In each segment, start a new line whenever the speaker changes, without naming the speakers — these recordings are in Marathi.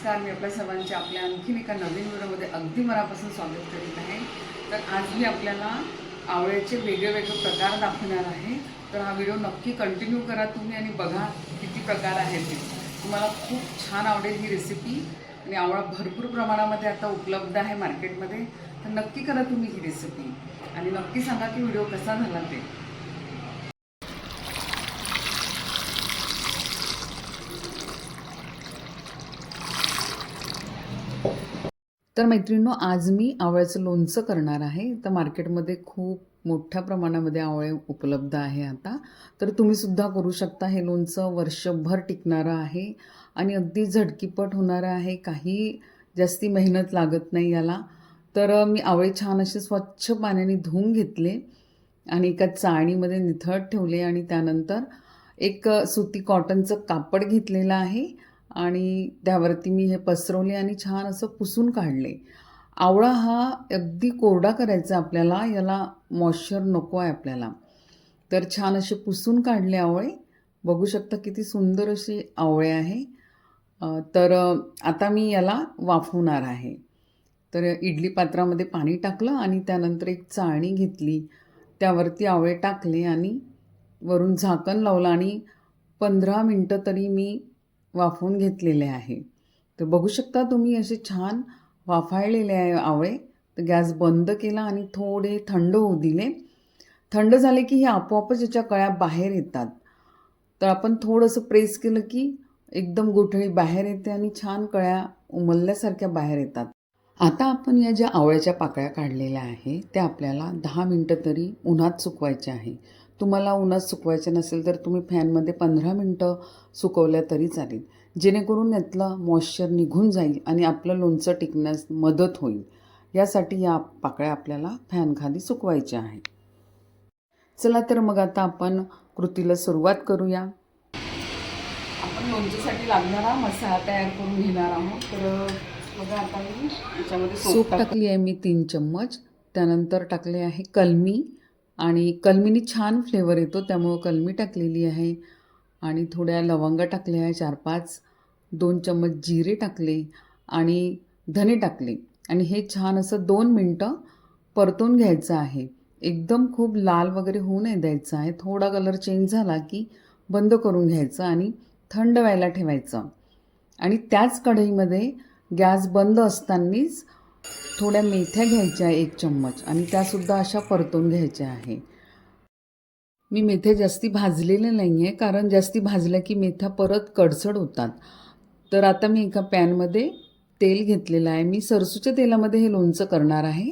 नमस्कार मी आपल्या सर्वांचे आपल्या आणखीन एका नवीन व्हिडिओमध्ये अगदी मनापासून स्वागत करीत आहे. तर आज मी आपल्याला आवळ्याचे वेगळे वेगळे प्रकार दाखवणार आहे. तर हा व्हिडिओ नक्की कंटिन्यू करा तुम्ही आणि बघा किती प्रकार आहेत ते तुम्हाला खूप छान आवडेल ही रेसिपी आणि आवळा भरपूर प्रमाणामध्ये आता उपलब्ध आहे मार्केटमध्ये तर नक्की करा तुम्ही ही रेसिपी आणि नक्की सांगा की व्हिडिओ कसा झाला ते. तर मैत्रिणींनो आज मी आवळ्याचं लोणचं करणार आहे. तर मार्केटमध्ये खूप मोठ्या प्रमाणामध्ये आवळे उपलब्ध आहे आता. तर तुम्हीसुद्धा करू शकता हे लोणचं. वर्षभर टिकणारं आहे आणि अगदी झटकीपट होणारं आहे. काही जास्ती मेहनत लागत नाही याला. तर मी आवळे छान असे स्वच्छ पाण्याने धुवून घेतले आणि एका चाळणीमध्ये निथळत ठेवले आणि त्यानंतर एक सुती कॉटनचं कापड घेतलेलं आहे. आणि त्यावरती मी हे पसरवले आणि छान असं पुसून काढले. आवळा हा अगदी कोरडा करायचा आपल्याला याला मॉइश्चर नको आहे आपल्याला. तर छान असे पुसून काढले आवळे. बघू शकता किती सुंदर असे आवळे आहे. तर आता मी याला वाफवणार आहे. तर इडली पात्रामध्ये पाणी टाकलं आणि त्यानंतर एक चाळणी घेतली. त्यावरती आवळे टाकले आणि वरून झाकण लावलं आणि पंधरा मिनटं तरी मी वाफवून घेतलेले आहे. तर बघू शकता तुम्ही असे छान वाफाळलेले आहे आवळे. तर गॅस बंद केला आणि थोडे थंड होऊ दिले. थंड झाले की हे आपोआपच याच्या कळ्या बाहेर येतात. तर आपण थोडंसं प्रेस केलं की एकदम गोठळी बाहेर येते आणि छान कळ्या उमलल्यासारख्या बाहेर येतात. आता आपण या ज्या आवळ्याच्या पाकळ्या काढलेल्या आहे त्या आपल्याला दहा मिनटं तरी उन्हात सुकवायच्या आहे. तुम्हाला उन्हात सुकवायचं नसेल तर तुम्ही फॅनमध्ये पंधरा मिनटं सुकवल्या तरी चालेल. जेणेकरून यातलं मॉइश्चर निघून जाईल आणि आपलं लोणचं टिकण्यास मदत होईल. यासाठी या पाकळ्या आपल्याला फॅनखाली सुकवायच्या आहे चला तर मग आता आपण कृतीला सुरुवात करूया. आपण लोणचीसाठी लागणारा मसाला तयार करून घेणार आहोत. तर बघा आता मी याच्यामध्ये सूप टाकली आहे मी तीन चम्मच. त्यानंतर टाकले आहे कलमी. आणि कलमीनी छान फ्लेवर येतो त्यामुळं कलमी टाकलेली आहे. आणि थोड्या लवंगा टाकल्या आहे चार पाच. दोन चम्मच जिरे टाकले आणि धने टाकले. आणि हे छान असं दोन मिनटं परतून घ्यायचं आहे. एकदम खूप लाल वगैरे होऊ नाही द्यायचं आहे. थोडा कलर चेंज झाला की बंद करून घ्यायचं आणि थंड व्हायला ठेवायचं. आणि त्याच कढईमध्ये गॅस बंद असतानाच थोड्या मेथ्या घ्यायच्या एक चम्मच आणि त्यासुद्धा अशा परतून घ्यायच्या आहे. मी मेथ्या जास्ती भाजलेल्या नाही आहे कारण जास्ती भाजल्या की मेथ्या परत कडसड होतात. तर आता मी एका पॅनमध्ये तेल घेतलेलं आहे. मी सरसूच्या तेलामध्ये हे लोणचं करणार आहे.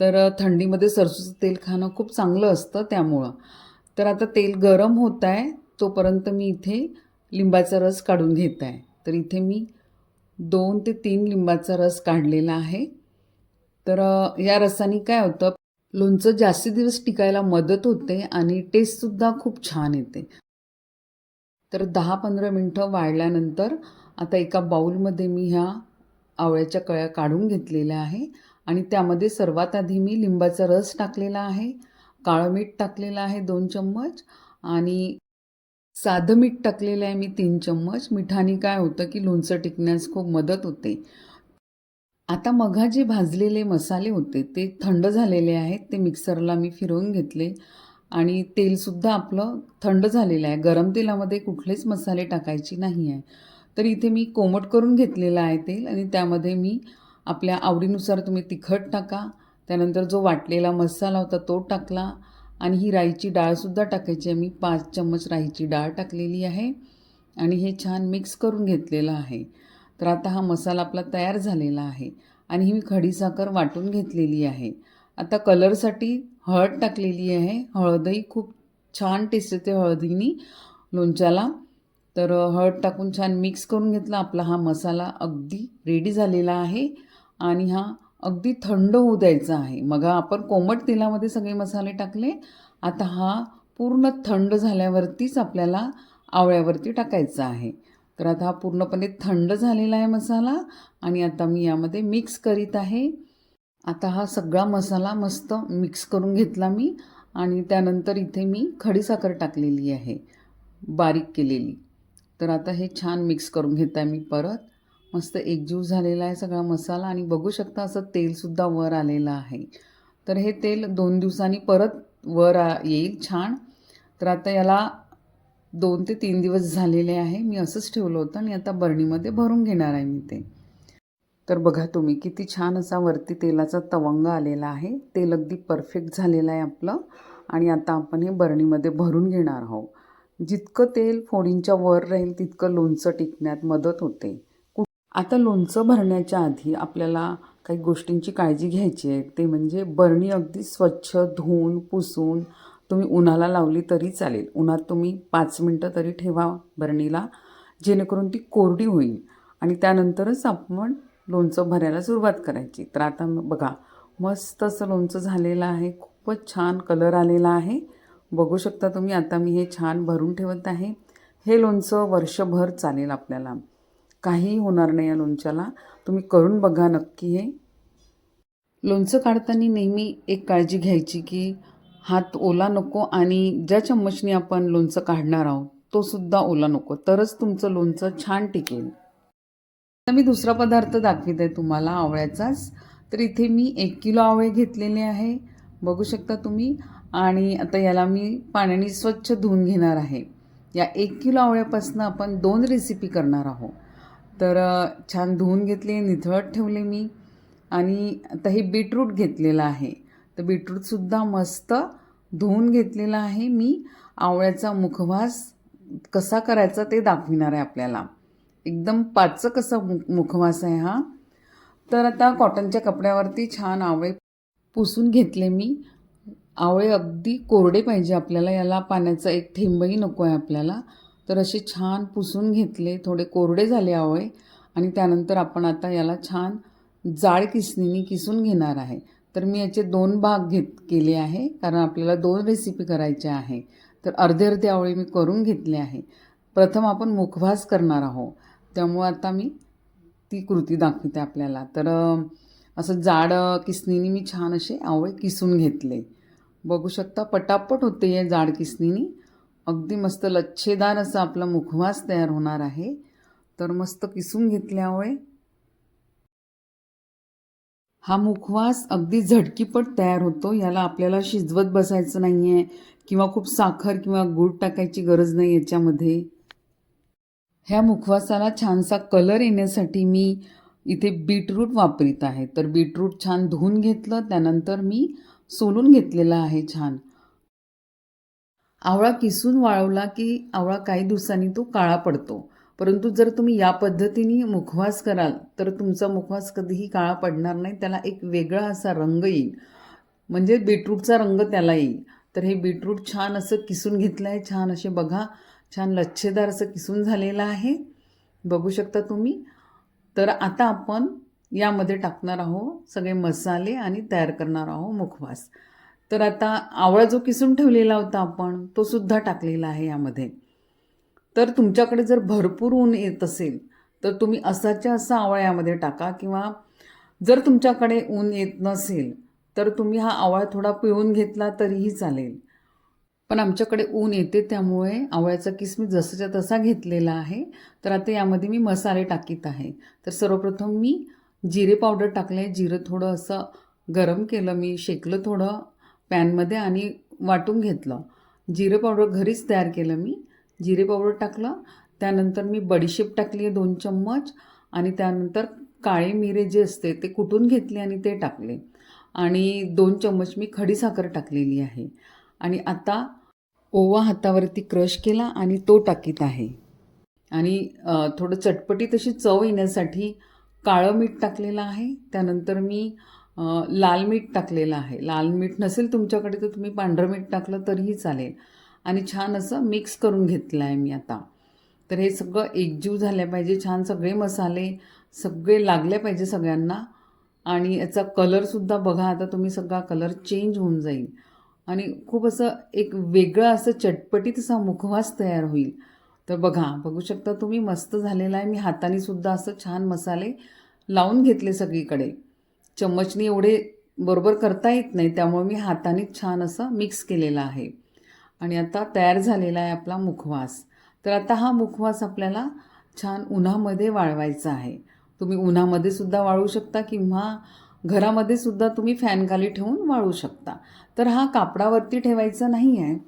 तर थंडीमध्ये सरसूचं तेल खाणं खूप चांगलं असतं त्यामुळं. तर आता तेल गरम होत आहे तोपर्यंत मी इथे लिंबाचा रस काढून घेत आहे. तर इथे मी दोन ते तीन लिंबाचा रस काढलेला आहे. तर या रसाने काय होतं? लोणचं जास्ती दिवस टिकायला मदत होते आणि टेस्टसुद्धा खूप छान येते. तर दहा पंधरा मिनटं वाळल्यानंतर आता एका बाऊलमध्ये मी ह्या आवळ्याच्या कळ्या काढून घेतलेल्या आहे आणि त्यामध्ये सर्वात आधी मी लिंबाचा रस टाकलेला आहे काळं मीठ टाकलेलं आहे दोन चम्मच आणि साधं मीठ टाकलेलं आहे मी तीन चम्मच. मिठाने काय होतं की लोणचं टिकण्यास खूप मदत होते. आता मघा जे भाजलेले मसाले होते ते थंड झालेले आहेत ते मिक्सरला मी फिरवून घेतले. आणि तेलसुद्धा आपलं थंड झालेलं आहे. गरम तेलामध्ये कुठलेच मसाले टाकायचे नाही आहे. तर इथे मी कोमट करून घेतलेलं आहे तेल आणि त्यामध्ये मी आपल्या आवडीनुसार तुम्ही तिखट टाका. त्यानंतर जो वाटलेला मसाला होता तो टाकला. आणि ही राईची डाळसुद्धा टाकायची आहे. मी पाच चम्मच राईची डाळ टाकलेली आहे. आणि हे छान मिक्स करून घेतलेलं आहे. तर आता हा मसाला आपला तयार झालेला आहे आणि ही मी खडीसाखर वाटून घेतलेली आहे. आता कलरसाठी हळद टाकलेली आहे. हळदही खूप छान टेस्ट येते हळदीनी लोणच्याला. तर हळद टाकून छान मिक्स करून घेतला. आपला हा मसाला अगदी रेडी झालेला आहे आणि हा अगदी थंड होऊ द्यायचा आहे. मग आपण कोमट तेलामध्ये सगळे मसाले टाकले. आता हा पूर्ण थंड झाल्यावरतीच आपल्याला आवळ्यावरती टाकायचा आहे. तर आता हा पूर्णपणे थंड झालेला आहे मसाला आणि आता मी यामध्ये मिक्स करीत आहे. आता हा सगळा मसाला मस्त मिक्स करून घेतला मी आणि त्यानंतर इथे मी खडीसाखर टाकलेली आहे बारीक केलेली. तर आता हे छान मिक्स करून घेत आहे मी परत. मस्त एकजीव झालेला आहे सगळा मसाला आणि बघू शकता असं तेलसुद्धा वर आलेलं आहे. तर हे तेल दोन दिवसांनी परत वर आ- येईल छान. तर आता याला दोन ते तीन दिवस झालेले आहे. मी असंच ठेवलं होतं आणि आता बरणीमध्ये भरून घेणार आहे मी ते. तर बघा तुम्ही किती छान असा वरती तेलाचा तवंग आलेला आहे. तेल अगदी परफेक्ट झालेलं आहे आपलं. आणि आता आपण हे बरणीमध्ये भरून घेणार आहोत. जितकं तेल फोडींच्या वर राहील तितकं लोणचं टिकण्यात मदत होते. आता लोणचं भरण्याच्या आधी आपल्याला काही गोष्टींची काळजी घ्यायची आहे. ते म्हणजे बरणी अगदी स्वच्छ धुवून पुसून तुम्ही उन्हाला लावली तरी चालेल. उन्हात तुम्ही पाच मिनटं तरी ठेवा बरणीला जेणेकरून ती कोरडी होईल. आणि त्यानंतरच आपण लोणचं भरायला सुरुवात करायची. तर आता बघा मस्त असं लोणचं झालेलं आहे. खूपच छान कलर आलेला आहे. बघू शकता तुम्ही आता मी हे छान भरून ठेवत आहे. हे लोणचं वर्षभर चालेल आपल्याला. काही होणार नाही या लोणच्याला. तुम्ही करून बघा नक्की हे. लोणचं काढताना नेहमी एक काळजी घ्यायची की हात ओला नको आणि ज्या चम्मचने आपण लोणचं काढणार आहोत तो सुद्धा ओला नको. तरच तुमचं लोणचं छान टिकेल. आता मी दुसरा पदार्थ दाखवित आहे तुम्हाला आवळ्याचाच. तर इथे मी एक किलो आवळे घेतलेले आहे बघू शकता तुम्ही. आणि आता याला मी पाण्याने स्वच्छ धुवून घेणार आहे. या एक किलो आवळ्यापासून आपण दोन रेसिपी करणार आहोत. तर छान धुवून घेतले निथळत ठेवले मी. आणि आता हे बीटरूट घेतलेलं आहे. तर बीटरूटसुद्धा मस्त धुवून घेतलेलं आहे मी. आवळ्याचा मुखवास कसा करायचा ते दाखविणार आहे आपल्याला. एकदम पाचक कसा मु मुखवास आहे हा. तर आता कॉटनच्या कपड्यावरती छान आवळे पुसून घेतले मी. आवळे अगदी कोरडे पाहिजे आपल्याला याला पाण्याचा एक थेंबही नको आहे आपल्याला. तर असे छान पुसून घेतले थोडे कोरडे झाले आवळे. आणि त्यानंतर आपण आता याला छान जाड किसणीने किसून घेणार आहे. तर मी याचे दोन भाग घेत केले आहे कारण आपल्याला दोन रेसिपी करायच्या आहे. तर अर्धे अर्धे आवळे मी करून घेतले आहे. प्रथम आपण मुखवास करणार आहोत. त्यामुळं आता मी ती कृती दाखवते आपल्याला. तर असं जाड किसनीने मी छान असे आवळे किसून घेतले. बघू शकता पटापट होते या जाड किसनीने. अगदी मस्त लच्छेदार असा आपला मुखवास तयार होणार आहे. तर मस्त किसून घेतले आवळे. हा मुखवास अगदी झटकीपट तयार होतो. याला आपल्याला शिजवत बसायचं नाही आहे किंवा खूप साखर किंवा गूळ टाकायची गरज नाही याच्यामध्ये. ह्या मुखवासाला छानसा कलर येण्यासाठी मी इथे बीटरूट वापरीत आहे. तर बीटरूट छान धुवून घेतलं त्यानंतर मी सोलून घेतलेला आहे छान. आवळा किसून वाळवला की आवळा काही दिवसांनी तो काळा पडतो. परंतु जर तुम्ही या पद्धतीने मुखवास कराल तर तुमचा मुखवास कधीही काळा पडणार नाही. त्याला एक वेगळा असा रंग येईल. म्हणजे बीटरूटचा रंग त्याला येईल. तर हे बीटरूट छान असं किसून घेतलं आहे छान असे बघा. छान लच्छेदार असं किसून झालेलं आहे. बघू शकता तुम्ही. तर आता आपण यामध्ये टाकणार आहोत सगळे मसाले आणि तयार करणार आहोत मुखवास. तर आता आवळा जो किसून ठेवलेला होता आपण तो सुद्धा टाकलेला आहे यामध्ये. तर तुमच्याकडे जर भरपूर ऊन येत असेल तर तुम्ही असाच्या असा आवळ्यामध्ये टाका किंवा जर तुमच्याकडे ऊन येत नसेल तर तुम्ही हा आवळा थोडा पिळून घेतला तरीही चालेल. पण आमच्याकडे ऊन येते त्यामुळे आवळ्याचा किस मी जसाच्या तसा घेतलेला आहे. तर आता यामध्ये मी मसाले टाकीत आहे. तर सर्वप्रथम मी जिरे पावडर टाकले आहे जिरं थोडं असं गरम केलं मी शेकलं थोडं पॅनमध्ये आणि वाटून घेतलं. जिरं पावडर घरीच तयार केलं मी. जिरे पावडर टाकलं त्यानंतर मी बडीशेप टाकली आहे दोन चम्मच आणि त्यानंतर काळे मिरे जे असते ते कुटून घेतले आणि ते टाकले. आणि दोन चम्मच मी खडीसाखर टाकलेली आहे. आणि आता ओवा हातावरती क्रश केला आणि तो टाकीत आहे. आणि थोडं चटपटी तशी चव येण्यासाठी काळं मीठ टाकलेलं आहे. त्यानंतर मी लाल मीठ टाकलेलं आहे. लाल मीठ नसेल तुमच्याकडे तर तुम्ही पांढरं मीठ टाकलं तरीही चालेल. आणि छान असं मिक्स करून घेतलं आहे मी आता. तर हे सगळं एकजीव झालं पाहिजे छान सगळे मसाले सगळे लागले पाहिजे सगळ्यांना. आणि याचा कलरसुद्धा बघा आता तुम्ही सगळा कलर चेंज होऊन जाईल. आणि खूप असं एक वेगळं असं चटपटीत असा मुखवास तयार होईल. तर बघा बघू शकता तुम्ही मस्त झालेला आहे. मी हाताने सुद्धा असं छान मसाले लावून घेतले सगळीकडे. चम्मचनी एवढे बरोबर करता येत नाही त्यामुळे मी हाताने छान असं मिक्स केलेलं आहे. आणि आता तयार झालेला आहे आपला मुखवास. तर आता हा मुखवास आपल्याला छान उन्हामध्ये वाळवायचा आहे. तुम्ही उन्हामध्ये सुद्धा वाळू शकता किंवा घरामध्ये सुद्धा तुम्ही फॅनखाली ठेवून वाळू शकता. तर हा कापडावरती ठेवायचा नाही आहे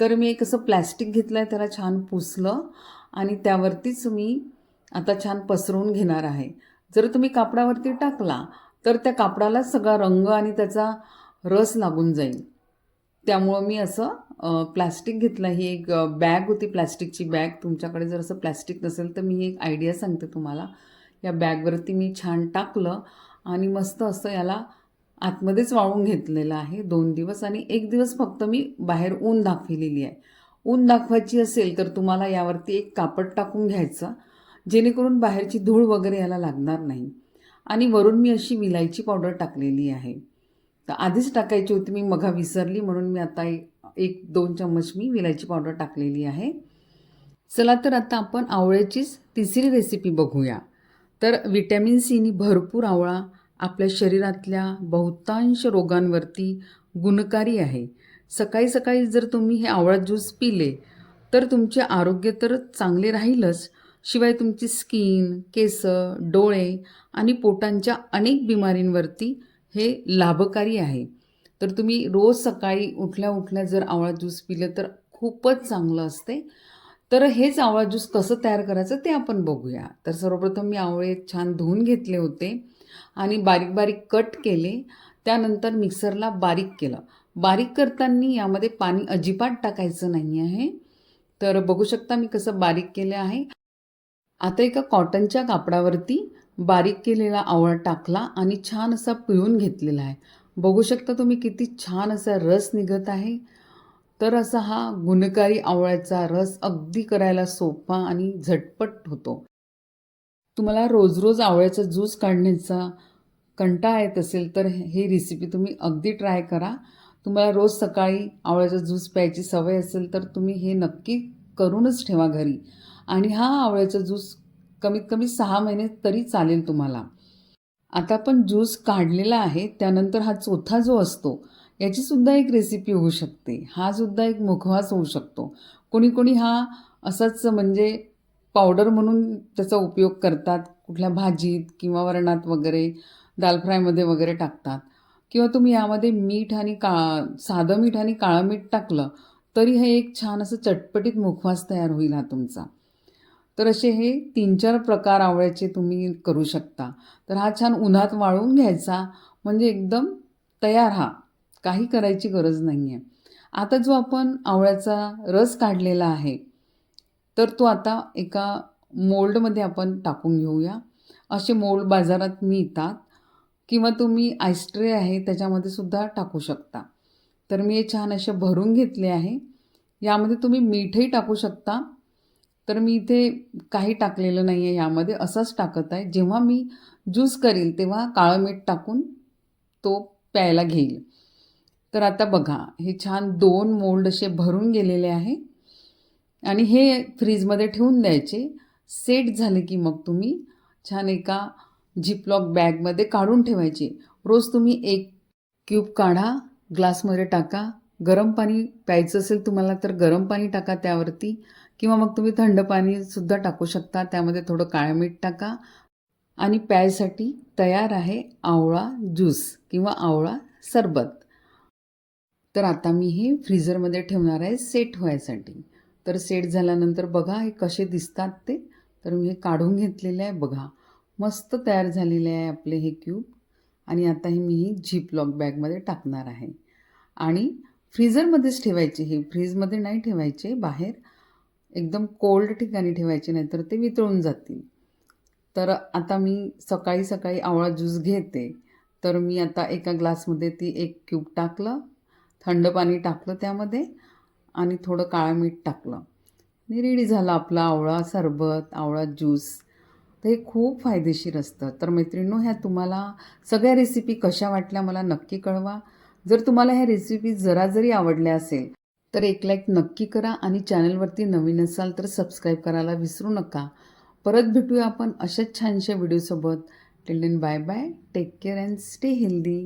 तर मी एक असं प्लॅस्टिक घेतलं आहे त्याला छान पुसलं आणि त्यावरतीच मी आता छान पसरवून घेणार आहे. जर तुम्ही कापडावरती टाकला तर त्या कापडाला सगळा रंग आणि त्याचा रस लागून जाईल. त्यामुळं मी असं प्लास्टिक प्लॅस्टिक घेतलं. ही एक बॅग होती प्लास्टिकची बॅग. तुमच्याकडे जर असं प्लॅस्टिक नसेल तर मी एक आयडिया सांगते तुम्हाला. या बॅगवरती मी छान टाकलं आणि मस्त असं याला आतमध्येच वाळून घेतलेलं आहे दोन दिवस आणि एक दिवस फक्त मी बाहेर ऊन दाखविलेली आहे. ऊन दाखवायची असेल तर तुम्हाला यावरती एक कापड टाकून घ्यायचं जेणेकरून बाहेरची धूळ वगैरे याला लागणार नाही. आणि वरून मी अशी विलायची पावडर टाकलेली आहे. तर आधीच टाकायची होती मी मघा विसरली म्हणून मी आता एक दोन चम्मच मी विलायची पावडर टाकलेली आहे. चला तर आता आपण आवळ्याचीच तिसरी रेसिपी बघूया. तर विटॅमिन सीनी भरपूर आवळा आपल्या शरीरातल्या बहुतांश रोगांवरती गुणकारी आहे. सकाळी सकाळी जर तुम्ही हे आवळा ज्यूस पिले तर तुमचे आरोग्य तर चांगले राहीलच. शिवाय तुमची स्किन केस डोळे आणि पोटांच्या अनेक बिमारींवरती हे लाभकारी आहे. तर तुम्ही रोज सकाळी उठल्या उठल्या जर आवळा ज्यूस पिलं तर खूपच चांगलं असते. तर हेच आवळा ज्यूस कसं तयार करायचं ते आपण बघूया. तर सर्वप्रथम मी आवळे छान धुवून घेतले होते आणि बारीक बारीक कट केले. त्यानंतर मिक्सरला बारीक केलं. बारीक करताना यामध्ये पाणी अजिबात टाकायचं नाही आहे. तर बघू शकता मी कसं बारीक केलं आहे. आता एका कॉटनच्या कापडावरती बारीक केलेला आवळा टाकला आणि छान असा पिळून घेतलेला आहे. बघू शकता तुम्ही किती छान असा रस निघत आहे. तर असा हा गुणकारी आवळ्याचा रस अगदी करायला सोपा आणि झटपट होतो. तुम्हाला रोज रोज आवळ्याचा ज्यूस काढण्याचा कंटाळा येत असेल तर ही रेसिपी तुम्ही अगदी ट्राय करा. तुम्हाला रोज सकाळी आवळ्याचा ज्यूस प्यायची सवय असेल तर तुम्ही हे नक्की करूनच ठेवा घरी. आणि हा आवळ्याचा ज्यूस कमीत कमी सहा महिने तरी चालेल तुम्हाला. आता आपण ज्यूस काढलेला आहे त्यानंतर हा चौथा जो असतो याची सुद्धा एक रेसिपी होऊ शकते. हा सुद्धा एक मुखवास होऊ शकतो. कोणी कोणी हा असाच म्हणजे पावडर म्हणून त्याचा उपयोग करतात. कुठल्या भाजीत किंवा वरणात वगैरे दाल फ्रायमध्ये वगैरे टाकतात. किंवा तुम्ही यामध्ये मीठ आणि का साधं मीठ आणि काळं मीठ टाकलं तरी हे एक छान असं चटपटीत मुखवास तयार होईल हा तुमचा. तर असे हे तीन चार प्रकार आवळ्याचे तुम्ही करू शकता. तर हा छान उन्हात वाळून घ्यायचा म्हणजे एकदम तयार हा. काही करायची गरज नाही आहे आता जो आपण आवळ्याचा रस काढलेला आहे तर तो आता एका मोल्डमध्ये आपण टाकून घेऊया. असे मोल्ड बाजारात मिळतात किंवा तुम्ही आयस्ट्रे आहे त्याच्यामध्ये सुद्धा टाकू शकता. तर मी हे छान असे भरून घेतले आहे. यामध्ये तुम्ही मीठही टाकू शकता. तर मी इथे काही टाकलेलं नाही आहे यामध्ये असंच टाकत आहे. जेव्हा मी ज्यूस करील तेव्हा काळं मीठ टाकून तो प्यायला घेईल. तर आता बघा हे छान दोन मोल्ड असे भरून गेलेले आहे. आणि हे फ्रीजमध्ये ठेवून द्यायचे. सेट झाले की मग तुम्ही छान एका झिपलॉक बॅगमध्ये काढून ठेवायचे. रोज तुम्ही एक क्यूब काढा ग्लासमध्ये टाका. गरम पाणी प्यायचं असेल तुम्हाला तर गरम पाणी टाका त्यावरती. किंवा मग तुम्ही थंड पाणीसुद्धा टाकू शकता. त्यामध्ये थोडं काळं मीठ टाका. आणि प्यायसाठी तयार आहे आवळा ज्यूस किंवा आवळा सरबत. तर आता मी हे फ्रीझरमध्ये ठेवणार आहे सेट व्हायसाठी. तर सेट झाल्यानंतर बघा हे कसे दिसतात ते. तर मी हे काढून घेतलेले आहे बघा. मस्त तयार झालेले आहे आपले हे क्यूब. आणि आता हे मी ही झीप लॉक बॅगमध्ये टाकणार आहे. आणि फ्रीझरमध्येच ठेवायचे. हे फ्रीजमध्ये नाही ठेवायचे बाहेर. एकदम कोल्ड ठिकाणी ठेवायचे नाही तर ते वितळून जातील. तर आता मी सकाळी सकाळी आवळा ज्यूस घेते. तर मी आता एका ग्लासमध्ये ती एक क्यूब टाकलं. थंड पाणी टाकलं त्यामध्ये आणि थोडं काळं मीठ टाकलं. आणि रेडी झालं आपला आवळा सरबत आवळा ज्यूस. तर हे खूप फायदेशीर असतं. तर मैत्रिणींनो ह्या तुम्हाला सगळ्या रेसिपी कशा वाटल्या मला नक्की कळवा. जर तुम्हाला ह्या रेसिपी जरा जरी आवडल्या असेल तर एक लाईक नक्की करा आणि चॅनलवरती नवीन असाल तर सबस्क्राईब करायला विसरू नका. परत भेटूया आपण अशाच छानशा व्हिडिओसोबत till then bye bye take care and stay healthy